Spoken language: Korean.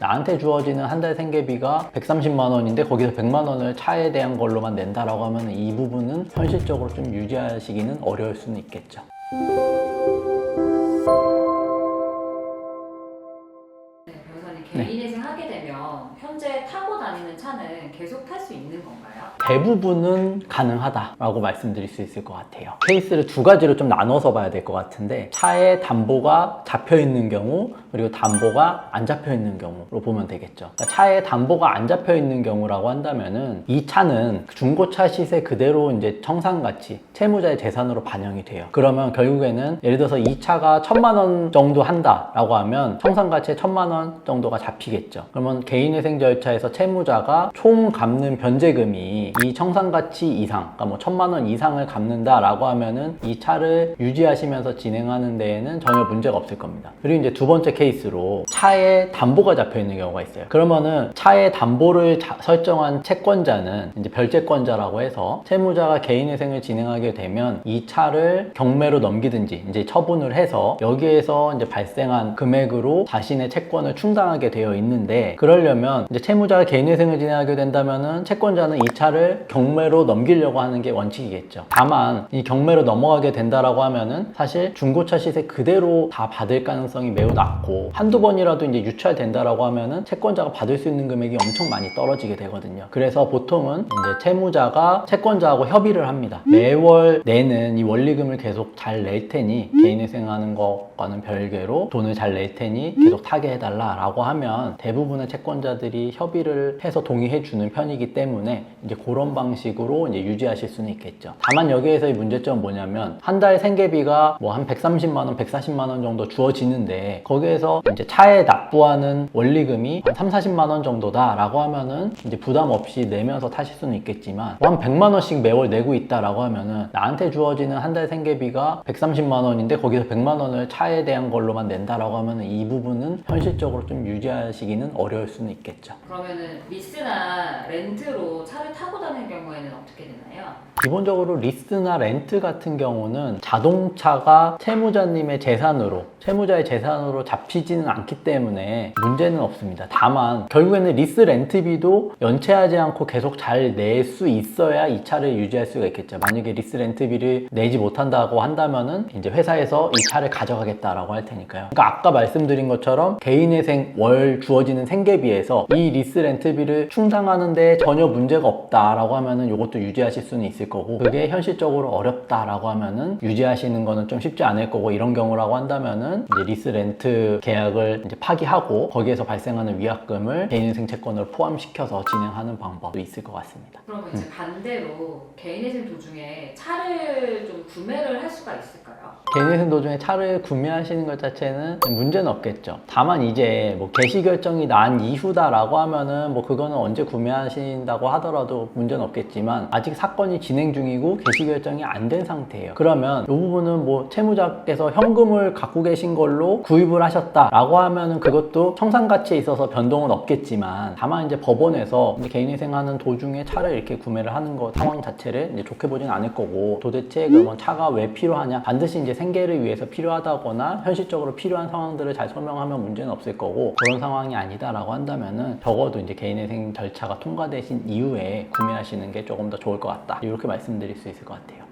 나한테 주어지는 한 달 생계비가 130만 원인데 거기서 100만 원을 차에 대한 걸로만 낸다라고 하면 이 부분은 현실적으로 좀 유지하시기는 어려울 수는 있겠죠. 변호사님 개인회생 하게 되면 현재 타고 다니는 차는 계속 탈 수 있는 건가요? 대부분은 가능하다라고 말씀드릴 수 있을 것 같아요. 케이스를 두 가지로 좀 나눠서 봐야 될 것 같은데 차에 담보가 잡혀 있는 경우 그리고 담보가 안 잡혀 있는 경우로 보면 되겠죠. 그러니까 차에 담보가 안 잡혀 있는 경우라고 한다면은 이 차는 중고차 시세 그대로 이제 청산 가치 채무자의 재산으로 반영이 돼요. 그러면 결국에는 예를 들어서 이 차가 천만 원 정도 한다라고 하면 청산 가치에 천만 원 정도가 잡히겠죠. 그러면 개인회생 절차에서 채무자가 총 갚는 변제금이 이 청산가치 이상, 그러니까 뭐 천만 원 이상을 갚는다라고 하면은 이 차를 유지하시면서 진행하는 데에는 전혀 문제가 없을 겁니다. 그리고 이제 두 번째 케이스로 차에 담보가 잡혀 있는 경우가 있어요. 그러면은 차에 담보를 자- 설정한 채권자는 이제 별채권자라고 해서 채무자가 개인회생을 진행하게 되면 이 차를 경매로 넘기든지 이제 처분을 해서 여기에서 이제 발생한 금액으로 자신의 채권을 충당하게 되어 있는 데 그러려면 이제 채무자가 개인회생을 진행하게 된다면은 채권자는 이 차를 경매로 넘기려고 하는 게 원칙이겠죠. 다만 이 경매로 넘어가게 된다라고 하면은 사실 중고차 시세 그대로 다 받을 가능성이 매우 낮고 한두 번이라도 이제 유찰된다라고 하면은 채권자가 받을 수 있는 금액이 엄청 많이 떨어지게 되거든요. 그래서 보통은 이제 채무자가 채권자하고 협의를 합니다. 매월 내는 이 원리금을 계속 잘 낼 테니 개인회생하는 것과는 별개로 돈을 잘 낼 테니 계속 타게 해달라라고 하면 대부분의 채권자들이 협의를 해서 동의해 주는 편이기 때문에 이제 그런 방식으로 이제 유지하실 수는 있겠죠. 다만 여기에서의 문제점은 뭐냐면 한 달 생계비가 뭐 한 130만 원, 140만 원 정도 주어지는데 거기에서 이제 차에 납부하는 원리금이 한 3, 40만 원 정도다라고 하면은 이제 부담 없이 내면서 타실 수는 있겠지만 뭐 한 100만 원씩 매월 내고 있다라고 하면은 나한테 주어지는 한 달 생계비가 130만 원인데 거기서 100만 원을 차에 대한 걸로만 낸다라고 하면은 이 부분은 현실적으로 좀 유지하시기 는 어려울 수는 있겠죠. 그러면은 리스나 렌트로 차를 타고 다니는 경우에는 어떻게 되나요? 기본적으로 리스나 렌트 같은 경우는 자동차가 채무자님의 재산으로 채무자의 재산으로 잡히지는 않기 때문에 문제는 없습니다. 다만 결국에는 리스 렌트비도 연체하지 않고 계속 잘 낼 수 있어야 이 차를 유지할 수가 있겠죠. 만약에 리스 렌트비를 내지 못한다고 한다면은 이제 회사에서 이 차를 가져가겠다라고 할 테니까요. 그러니까 아까 말씀드린 것처럼 개인회생 월 주어 지는 생계비에서 이 리스 렌트비를 충당하는데 전혀 문제가 없다라고 하면은 이것도 유지하실 수는 있을 거고 그게 현실적으로 어렵다라고 하면은 유지하시는 거는 좀 쉽지 않을 거고 이런 경우라고 한다면은 이제 리스 렌트 계약을 이제 파기하고 거기에서 발생하는 위약금을 개인회생 채권으로 포함시켜서 진행하는 방법도 있을 것 같습니다. 그러면 이제 반대로 개인회생 도중에 차를 좀 구매를 할 수가 있을까요? 개인회생 도중에 차를 구매하시는 것 자체는 문제는 없겠죠. 다만 이제 뭐 개시 결정이 난 이후다라고 하면은 뭐 그거는 언제 구매하신다고 하더라도 문제는 없겠지만 아직 사건이 진행 중이고 개시 결정이 안 된 상태예요. 그러면 이 부분은 뭐 채무자께서 현금을 갖고 계신 걸로 구입을 하셨다라고 하면은 그것도 청산 가치에 있어서 변동은 없겠지만 다만 이제 법원에서 이제 개인회생하는 도중에 차를 이렇게 구매를 하는 거 상황 자체를 이제 좋게 보진 않을 거고 도대체 그러면 차가 왜 필요하냐 반드시 이제 생계를 위해서 필요하다거나 현실적으로 필요한 상황들을 잘 설명하면 문제는 없을 거고 그런 상황이 아니다라고 한다면은 적어도 이제 개인회생 절차가 통과되신 이후에 구매하시는 게 조금 더 좋을 것 같다 이렇게 말씀드릴 수 있을 것 같아요.